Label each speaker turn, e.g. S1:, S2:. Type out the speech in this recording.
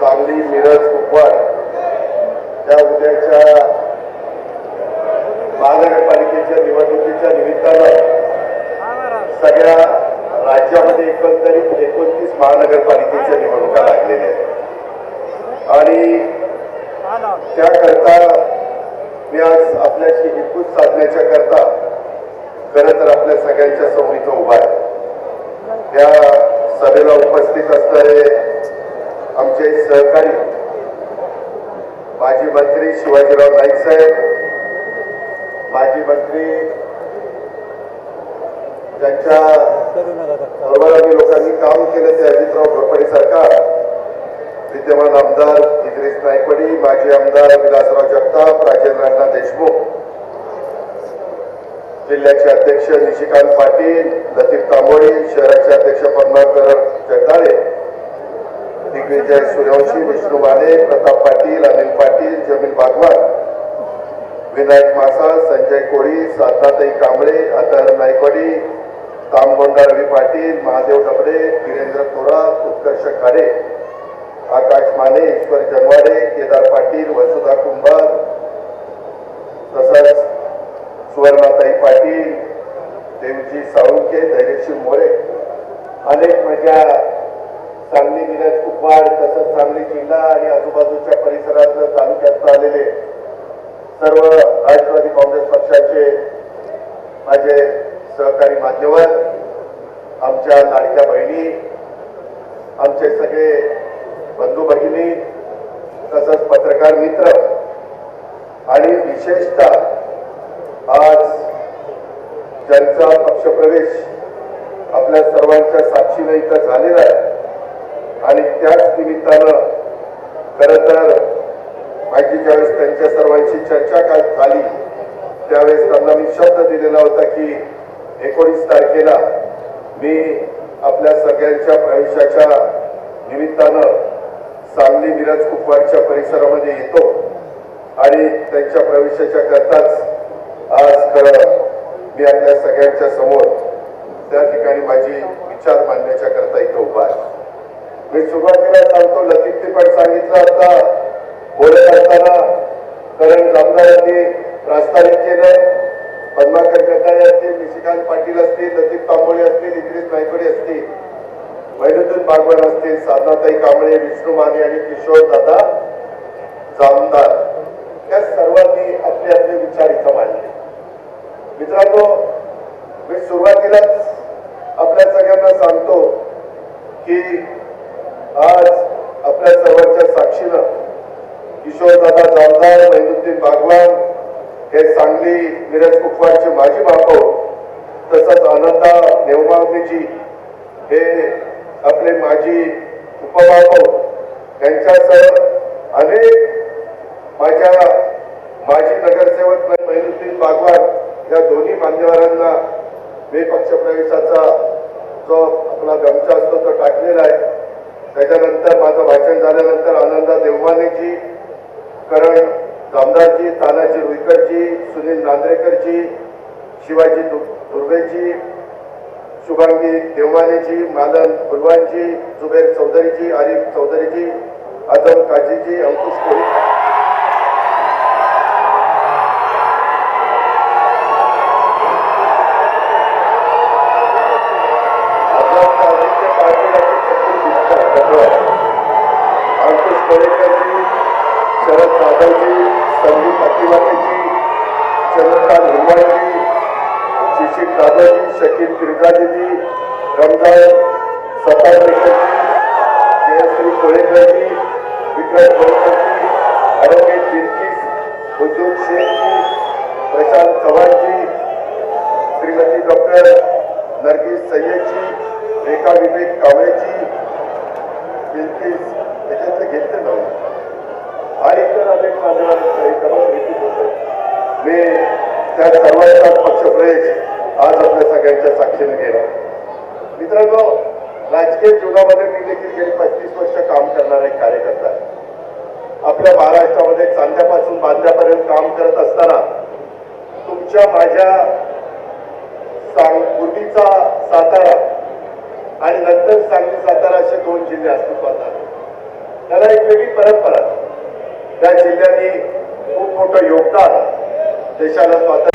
S1: सांगली मिरज कुपवाड. त्या उद्याच्या महानगरपालिकेच्या निवडणुकीच्या निमित्तानं सगळ्या राज्यामध्ये एकंदरीत एकोणतीस महानगरपालिकेच्या निवडणुका लागलेल्या आहेत. आणि त्याकरता मी आज आपल्याशी हितपूत साधण्याच्या करता खरं तर आपल्या सगळ्यांच्या समोर इथं उभा आहे. या सभेला उपस्थित असणारे आमचे सहकारी माजी मंत्री शिवाजीराव नाईक साहेब माजी मंत्री ज्यांच्या बरोबर आम्ही लोकांनी काम केलं ते अजितराव घोरपडे सरकार विद्यमान आमदार इद्रिस नायकवडी माजी आमदार विलासराव जगताप राजेंद्र अण्णा देशमुख जिल्ह्याचे अध्यक्ष निशिकांत पाटील लतीफ तांबोळी शहराचे अध्यक्ष पद्माकर जगदाळे विजय सूर्यवंशी विष्णू माने प्रताप पाटील अनिल पाटील जमीन भागवत विनायक मासा संजय कोळी साधनाताई कांबळे अतहर नायकवाडी तामगोंडा रवी पाटील महादेव डबडे वीरेंद्र थोरात उत्कर्ष खाडे आकाश माने ईश्वर जनवाडे केदार पाटील वसुधा कुंभार तसंच सुवर्णाताई पाटील देवजी साळुंके धैर्यशील मोरे अनेक माझ्या सांगली जिल्ह्यात कुपवाड तसंच सांगली जिल्हा आणि आजूबाजूच्या परिसरात तालुक्यात आलेले सर्व राष्ट्रवादी काँग्रेस पक्षाचे माझे सहकारी मान्यवर आमच्या लाडक्या बहिणी आमचे सगळे बंधू भगिनी तसंच पत्रकार मित्र आणि विशेषतः आज ज्यांचा पक्षप्रवेश आपल्या सर्वांच्या साक्षीने इथं झालेला आहे आणि त्याच निमित्तानं खरं तर माझी ज्यावेळेस त्यांच्या सर्वांची चर्चा काय झाली त्यावेळेस त्यांना मी शब्द दिलेला होता की एकोणीस तारखेला मी आपल्या सगळ्यांच्या प्रवेशाच्या निमित्तानं सांगली मिरज कुपवाडच्या परिसरामध्ये येतो आणि त्यांच्या प्रवेशाच्या करताच आज खरं मी आपल्या सगळ्यांच्या समोर त्या ठिकाणी माझी विचार मांडण्याच्या करता इथं उभा आहे. मी सुरुवातीला सांगतो लतीफने पण सांगितलं आता. बोलत असताना करण जामदारांनी प्रास्ताविक केलं. पद्माकर कटारे असतील निशिकांत पाटील असतील लतीफ तांबोळे असतील इद्रिस नायकोडे असतील वैनुद्दीन बागवान असतील साधनाताई कांबळे विष्णू माने आणि किशोर दादा जामदार. त्या सर्वांनी आपले आपले विचार इथं मांडले. मित्रांनो मी सुरुवातीलाच आपल्या सगळ्यांना सांगतो की आज आपल्या सर्वांच्या साक्षीनं किशोरदादा जामदार मैनुद्दीन बागवान हे सांगली मिरज कुपवाडचे माजी महापौर तसंच आनंदा नेवमागणीजी हे आपले माजी उपमहापौर यांच्यासह अनेक माझ्या माजी नगरसेवक मैनुद्दीन बागवान या दोन्ही मान्यवरांना मी पक्षप्रवेशाचा जो आपला गमचा असतो तो टाकलेला आहे. त्याच्यानंतर माझं भाषण झाल्यानंतर आनंदा देवमानेची करण जामदारजी तानाजी रुईकरजी सुनील नांद्रेकरजी शिवाजी दु- दुर्वेजी शुभांगी देवमानेजी मालन फुलवानजी जुबेर चौधरीजी आरिफ चौधरीजी आजम काजीजी अंकुश कोळी कोळेकरजी शरद जाधवजी संदीप अकिवाटेजी चंद्रकांत हिरवाळजी शिशिर दादाजी शकील फिरगाजीजी रमजान सतारकर जयश्री कोळेकरजी विक्रम कोळेकरजी ॲडव्होकेट बिल्किस उद्योग शेखजी प्रशांत चव्हाणजी श्रीमती डॉक्टर नरगिस सय्यदजी रेखा विवेक कावळेजी बिल्किस त्याच्यात घेतलं नव्हतं. आणि इतर अनेक माझ्या मी त्या सर्वांचा पक्षप्रवेश आज आपल्या सगळ्यांच्या साक्षीने घेणार. मित्रांनो राजकीय जीवनामध्ये मी देखील गेली पस्तीस वर्ष काम करणारा एक कार्यकर्ता आहे. आपल्या महाराष्ट्रामध्ये चांद्यापासून बांध्यापर्यंत काम करत असताना तुमच्या माझ्या सांग पूर्वीचा सातारा आणि नंतर सांगली सातारा असे दोन जिल्हे अस्तित्वात आले. त्याला एक वेगळी परंपरा. त्या जिल्ह्यांनी खूप मोठं योगदान देशाला स्वातंत्र्य